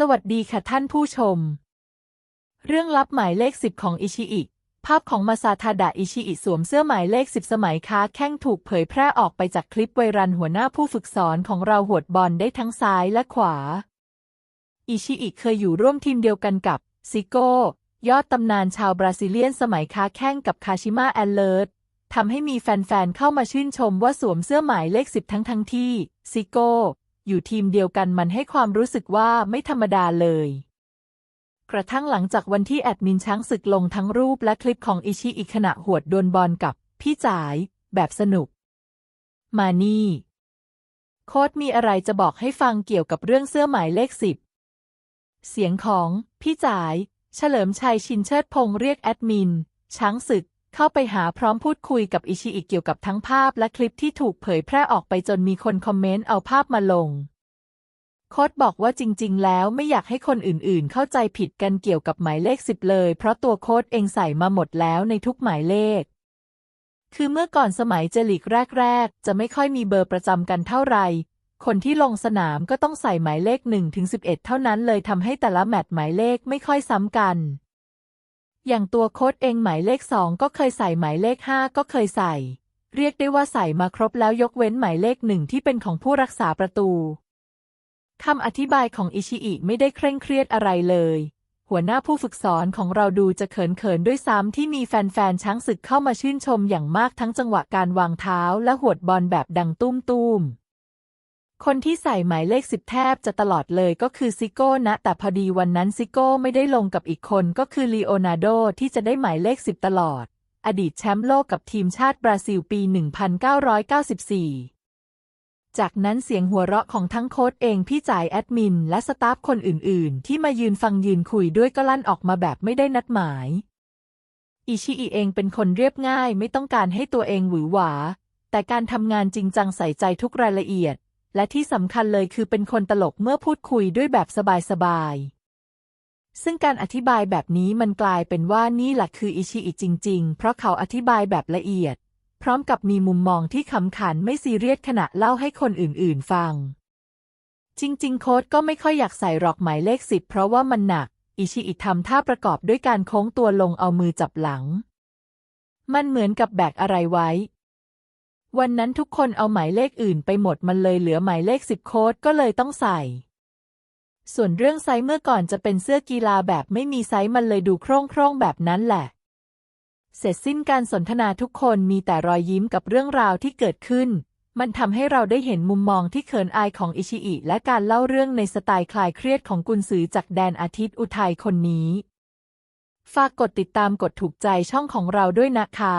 สวัสดีค่ะท่านผู้ชม เรื่องลับหมายเลขสิบของอิชิอิภาพของมาซาทาดะอิชิอิสวมเสื้อหมายเลขสิบสมัยค้าแข้งถูกเผยแพร่ออกไปจากคลิปไวรัลหัวหน้าผู้ฝึกสอนของเราหวดบอลได้ทั้งซ้ายและขวา อิชิอิเคยอยู่ร่วมทีมเดียวกันกับซิโก้ ยอดตำนานชาวบราซิเลียนสมัยค้าแข้งกับคาชิมะแอนเลิร์ตทำให้มีแฟนๆเข้ามาชื่นชมว่าสวมเสื้อหมายเลขสิบทั้งทั้งที่ซิโก้ อยู่ทีมเดียวกันมันให้ความรู้สึกว่าไม่ธรรมดาเลย กระทั่งหลังจากวันที่แอดมินช้างศึกลงทั้งรูปและคลิปของอิชิอิขณะหวดดวลบอลกับพี่จ๋าย แบบสนุก มานี่ โค้ดมีอะไรจะบอกให้ฟังเกี่ยวกับเรื่องเสื้อหมายเลขสิบ เสียงของ พี่จ๋าย เฉลิมชัยชินเชิดพงษ์เรียกแอดมิน ช้างศึก เข้าไปหาพร้อมพูดคุยกับอิชิอิเกี่ยวกับทั้งภาพและคลิปที่ถูกเผยแพร่ออกไปจนมีคนคอมเมนต์เอาภาพมาลง โค้ดบอกว่าจริง ๆ แล้วไม่อยากให้คนอื่นๆ เข้าใจผิดกันเกี่ยวกับหมายเลขสิบเลย เพราะตัวโค้ดเองใส่มาหมดแล้วในทุกหมายเลข คือเมื่อก่อนสมัยเจลิกแรก ๆ จะไม่ค่อยมีเบอร์ประจำกันเท่าไหร่คนที่ลงสนามก็ต้องใส่หมายเลข1ถึง11 เท่านั้นเลยทำให้แต่ละแมตช์หมายเลขไม่ค่อยซ้ำกัน อย่างตัวโค้ดเองหมายเลข2ก็เคยใส่หมายเลข5ก็เคยใส่ เรียกได้ว่าใส่มาครบแล้วยกเว้นหมายเลขหนึ่งที่เป็นของผู้รักษาประตูคำอธิบายของอิชิอิไม่ได้เคร่งเครียดอะไรเลย หัวหน้าผู้ฝึกสอนของเราดูจะเขินๆด้วยซ้ำที่มีแฟนๆช้างศึกเข้ามาชื่นชมอย่างมากทั้งจังหวะการวางเท้าและหวดบอลแบบดังตุ้มๆ คนที่ใส่หมายเลขสิบแทบจะตลอดเลยก็คือซิโก้นะ แต่พอดีวันนั้นซิโก้ไม่ได้ลงกับอีกคนก็คือลีโอนาร์โดที่จะได้หมายเลขสิบตลอด อดีตแชมป์โลกกับทีมชาติบราซิลปี 1994 จากนั้นเสียงหัวเราะของทั้งโค้ชเองพี่จ่ายแอดมิน และสตาฟคนอื่น ๆ ที่มายืนฟังยืนคุยด้วยก็ลั่นออกมาแบบไม่ได้นัดหมายอิชิอิเองเป็นคนเรียบง่ายไม่ต้องการให้ตัวเองหวือหวา แต่การทำงานจริงจังใส่ใจทุกรายละเอียด และที่สำคัญเลยคือเป็นคนตลกเมื่อพูดคุยด้วยแบบสบายๆ ซึ่งการอธิบายแบบนี้มันกลายเป็นว่านี่แหละคืออิชิอิจริง ๆ เพราะเขาอธิบายแบบละเอียด พร้อมกับมีมุมมองที่ขำขันไม่ซีเรียสขณะเล่าให้คนอื่นๆฟัง จริง ๆ โค้ดก็ไม่ค่อยอยากใส่หรอกหมายเลขสิบเพราะว่ามันหนัก อิชิอิทำท่าประกอบด้วยการโค้งตัวลงเอามือจับหลัง มันเหมือนกับแบกอะไรไว้ วันนั้นทุกคนเอาหมายเลขอื่นไปหมดมันเลยเหลือหมายเลขสิบโค้ดก็เลยต้องใส่ ส่วนเรื่องไซส์เมื่อก่อนจะเป็นเสื้อกีฬาแบบไม่มีไซส์มันเลยดูโคร่งแบบนั้นแหละ เสร็จสิ้นการสนทนาทุกคนมีแต่รอยยิ้มกับเรื่องราวที่เกิดขึ้น มันทำให้เราได้เห็นมุมมองที่เขินอายของอิชิอิและการเล่าเรื่องในสไตล์คลายเครียดของกุนซือจากแดนอาทิตย์อุทัยคนนี้ ฝากกดติดตามกดถูกใจช่องของเราด้วยนะคะ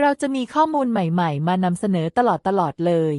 เราจะมีข้อมูลใหม่ ๆ มานำเสนอตลอดๆเลย